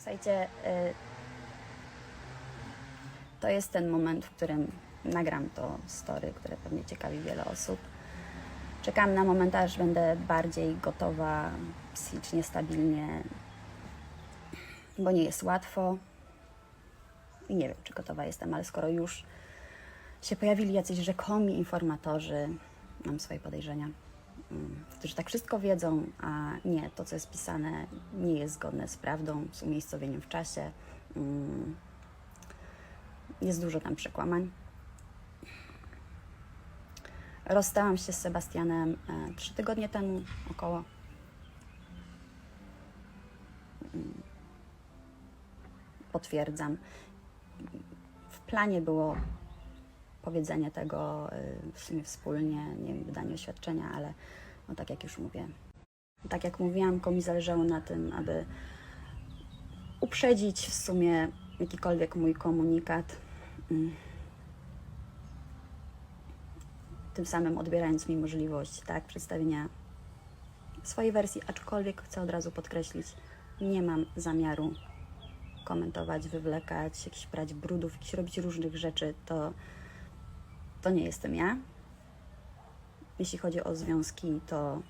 Słuchajcie, y, to jest ten moment, w którym nagram to story, które pewnie ciekawi wiele osób. Czekam na moment, aż będę bardziej gotowa psychicznie, stabilnie, bo nie jest łatwo. I nie wiem, czy gotowa jestem, ale skoro już się pojawili jacyś rzekomi informatorzy, mam swoje podejrzenia, którzy tak wszystko wiedzą, a nie, to co jest pisane nie jest zgodne z prawdą, z umiejscowieniem w czasie. Mm, Jest dużo tam przekłamań. Rozstałam się z Sebastianem e, trzy tygodnie temu około. Mm, Potwierdzam. W planie było powiedzenie tego y, w sumie wspólnie, nie wiem, wydanie oświadczenia, ale no tak jak już mówię, tak jak mówiłam, komu zależało na tym, aby uprzedzić w sumie jakikolwiek mój komunikat. Mm. Tym samym odbierając mi możliwość tak, przedstawienia swojej wersji, aczkolwiek chcę od razu podkreślić, nie mam zamiaru komentować, wywlekać, jakichś brać brudów, jakichś robić różnych rzeczy, to, to nie jestem ja. Jeśli chodzi o związki, to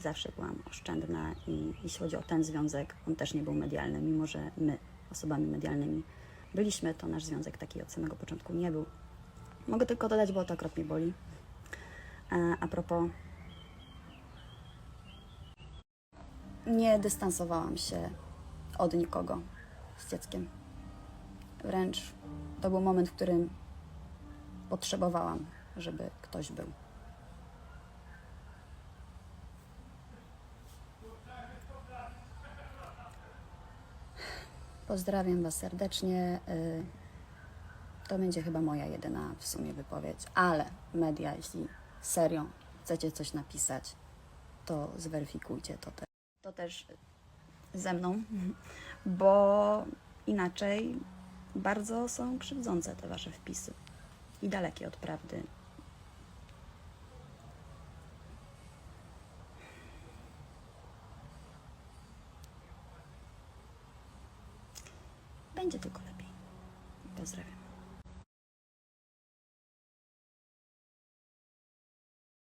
zawsze byłam oszczędna i jeśli chodzi o ten związek, on też nie był medialny, mimo że my, osobami medialnymi, byliśmy, to nasz związek taki od samego początku nie był. Mogę tylko dodać, bo to okropnie boli. A, a propos, nie dystansowałam się od nikogo z dzieckiem. Wręcz to był moment, w którym potrzebowałam, żeby ktoś był. Pozdrawiam Was serdecznie. Y, To będzie chyba moja jedyna w sumie wypowiedź, ale media, jeśli serio chcecie coś napisać, to zweryfikujcie to też. To też ze mną, bo inaczej bardzo są krzywdzące te Wasze wpisy i dalekie od prawdy. Będzie tylko lepiej. Pozdrawiam.